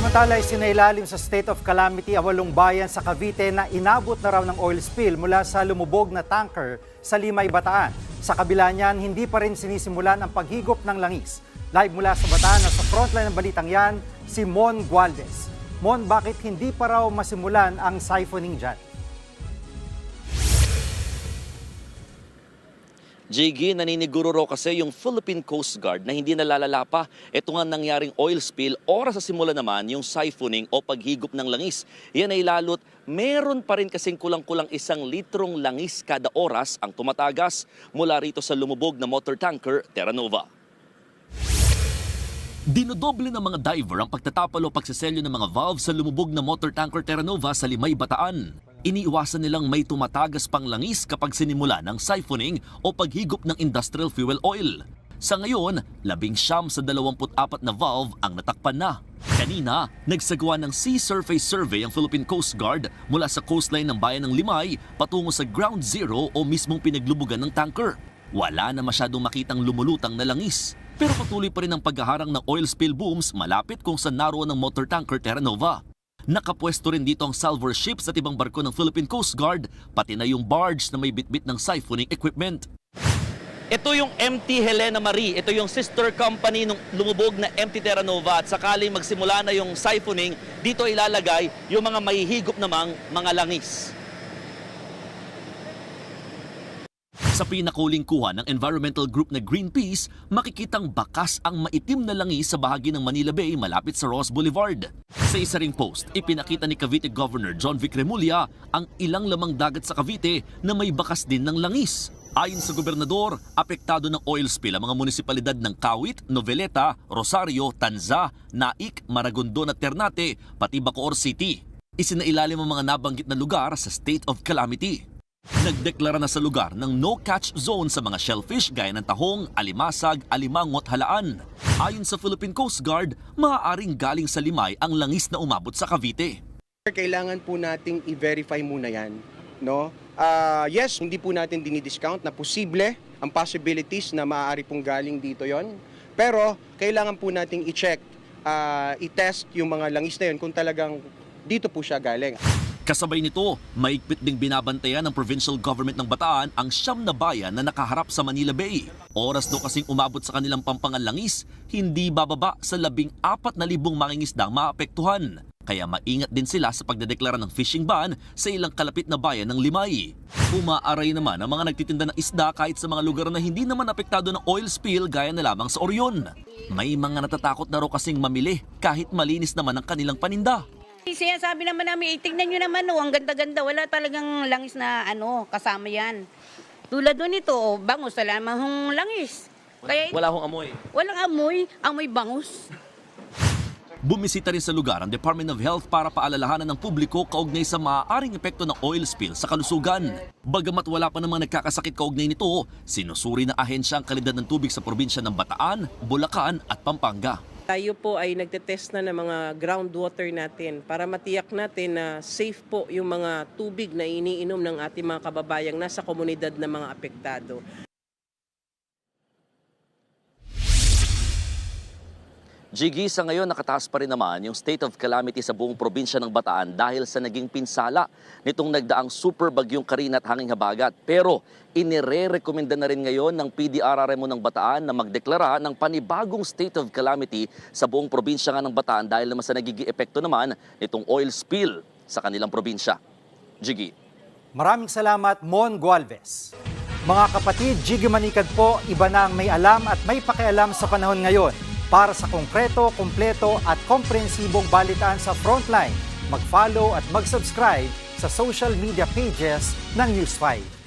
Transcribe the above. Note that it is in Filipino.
Samantala, isinailalim sa state of calamity ang walong bayan sa Cavite na inabot na raw ng oil spill mula sa lumubog na tanker sa Limay, Bataan. Sa kabila niyan, hindi pa rin sinisimulan ang paghigop ng langis. Live mula sa Bataan at sa frontline ng balitang yan, si Mon Gualdes. Mon, bakit hindi pa raw masimulan ang siphoning dyan? JG, naniniguro raw kasi yung Philippine Coast Guard na hindi nalalala pa. Ito nga nangyaring oil spill, oras sa simula naman yung siphoning o paghigop ng langis. Yan ay lalot, meron pa rin kasing kulang-kulang isang litrong langis kada oras ang tumatagas mula rito sa lumubog na motor tanker Terra Nova. Dinodoble ng mga diver ang pagtatapalo o pagsiselyo ng mga valve sa lumubog na motor tanker Terra Nova sa Limay, Bataan. Iniiwasan nilang may tumatagas pang langis kapag sinimula ng siphoning o paghigop ng industrial fuel oil. Sa ngayon, labing siyam sa 24 na valve ang natakpan na. Kanina, nagsagawa ng sea surface survey ang Philippine Coast Guard mula sa coastline ng bayan ng Limay patungo sa ground zero o mismong pinaglubugan ng tanker. Wala na masyadong makitang lumulutang na langis. Pero patuloy pa rin ang paghaharang ng oil spill booms malapit kung saan naroon ng motor tanker Terra Nova. Nakapwesto rin dito ang salvor ships at ibang barko ng Philippine Coast Guard, pati na yung barge na may bitbit ng siphoning equipment. Ito yung MT Helena Marie. Ito yung sister company ng lumubog na MT Terra Nova at sakaling magsimula na yung siphoning, dito ilalagay yung mga mahihigop namang mga langis. Sa pinakuling kuha ng environmental group na Greenpeace, makikitang bakas ang maitim na langis sa bahagi ng Manila Bay malapit sa Ross Boulevard. Sa isa ring post, ipinakita ni Cavite Governor John Vic Remulla ang ilang lamang dagat sa Cavite na may bakas din ng langis. Ayon sa gobernador, apektado ng oil spill ang mga munisipalidad ng Kawit, Noveleta, Rosario, Tanza, Naik, Maragondon at Ternate, pati Bacoor City. Isinailalim ang mga nabanggit na lugar sa state of calamity. Nagdeklara na sa lugar ng no-catch zone sa mga shellfish gaya ng tahong, alimasag, alimangot, halaan. Ayon sa Philippine Coast Guard, maaaring galing sa limay ang langis na umabot sa Cavite. Kailangan po nating i-verify muna yan. No? Ah, yes, hindi po natin dinidiscount na posible ang possibilities na maaari pong galing dito yon. Pero kailangan po nating i-check, ah, i-test yung mga langis na yun kung talagang dito po siya galing. Kasabay nito, maigpit ding binabantayan ng provincial government ng Bataan ang siyam na bayan na nakaharap sa Manila Bay. Oras daw kasing umabot sa kanilang pampangan langis, hindi bababa sa labing apat na libong mangingisdang maapektuhan. Kaya maingat din sila sa pagdedeklara ng fishing ban sa ilang kalapit na bayan ng Limay. Umaaray naman ang mga nagtitinda ng isda kahit sa mga lugar na hindi naman apektado ng oil spill gaya na lamang sa Orion. May mga natatakot na raw kasing mamili kahit malinis naman ang kanilang paninda. Siya sabi naman namin, eh, tignan nyo naman, oh, ang ganda-ganda. Wala talagang langis na ano, kasama yan. Tulad doon ito, oh, bangus, wala namang langis. Kaya Wala hong amoy. walang amoy, amoy bangus. Bumisita rin sa lugar ang Department of Health para paalalahanan ng publiko kaugnay sa maaaring epekto ng oil spill sa kalusugan. Bagamat wala pa namang nagkakasakit kaugnay nito, sinusuri ng ahensya ang kalidad ng tubig sa probinsya ng Bataan, Bulacan at Pampanga. Tayo po ay nagtetest na ng mga groundwater natin para matiyak natin na safe po yung mga tubig na iniinom ng ating mga kababayang nasa komunidad na mga apektado. Jiggy, sa ngayon nakataas pa rin naman yung state of calamity sa buong probinsya ng Bataan dahil sa naging pinsala nitong nagdaang super bagyong Karina at hanging habagat. Pero inire-recommenda na rin ngayon ng PDRRMO ng Bataan na magdeklara ng panibagong state of calamity sa buong probinsya nga ng Bataan dahil naman sa nagiging epekto naman nitong oil spill sa kanilang probinsya. Jiggy. Maraming salamat, Mon Gualvez. Mga kapatid, Jiggy Manikad po, iba na ang may alam at may pakialam sa panahon ngayon. Para sa konkreto, kumpleto at komprehensibong balitaan sa Frontline, mag-follow at mag-subscribe sa social media pages ng News 5.